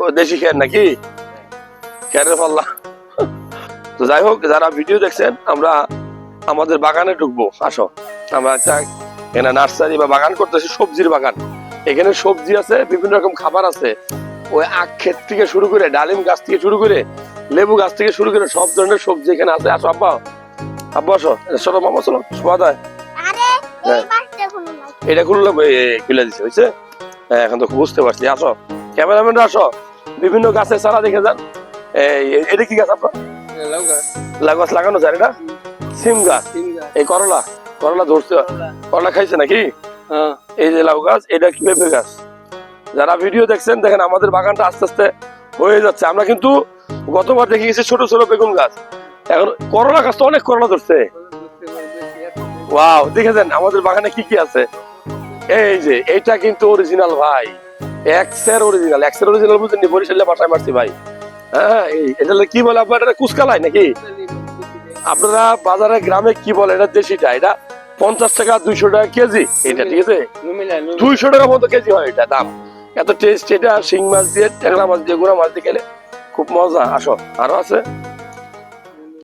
ও দেশি খের নাকি? খেরের পাল্লা। তো যাই হোক যারা ভিডিও দেখছেন আমরা আমাদের বাগানে ঢুকবো। আসো আমরা একটা এখানে নার্সারি বা বাগান করতেছি সবজির বাগান। এখানে সবজি আছে বিভিন্ন রকম খাবার আছে। ওই আখ ক্ষেত থেকে শুরু করে ডালিম গাছ থেকে শুরু করে লেবু গাছ থেকে শুরু করে সব ধরনের সবজি এখানে আছে। আসো আব্বা। আব্বা আসো। চলো মামা চলো শোয়া দেয় হ্যাঁ। এটা খুললাম খুলে দিছে হয়েছে হ্যাঁ এখন তো বুঝতে পারছি। আসো। ক্যামেরাম্যান আসো। বিভিন্ন গাছের চারা দেখে যান। এটা কি গাছ আপনার? লাউ গাছ। লাগানো যায় এটা? সিম গাছ। এই করলা। করলা ধরছে। করলা খাইছে নাকি? এই যে লাউ গাছ এটা কি পেঁপে গাছ? যারা ভিডিও দেখছেন দেখেন আমাদের বাগানটা আস্তে আস্তে হয়ে যাচ্ছে। আমরা কিন্তু গতবার দেখে গেছি ছোট ছোট বেগুন গাছ। এখন করলা গাছ তো অনেক করলা ধরছে। ওয়াও দেখেছেন আমাদের বাগানে কি কি আছে। এই যে এটা কিন্তু অরিজিনাল ভাই। এক্সের অরিজিনাল এক্সের অরিজিনাল বুঝেন বরিশালে বাসায় মারছি ভাই। হ্যাঁ এই এটা কি বলে আপনার এটা কুচকালাই নাকি? আপনারা বাজারে গ্রামে কি বলে এটা দেশিটা এটা পঞ্চাশ টাকা দুইশো টাকা কেজি এটা ঠিক আছে? দুইশো টাকা মতো কেজি হয় এটা দাম। এত টেস্ট এটা শিং মাছ দিয়ে ট্যাংরা মাছ দিয়ে গুড়া মাছ দিয়ে খেলে খুব মজা। আসো আরও আছে?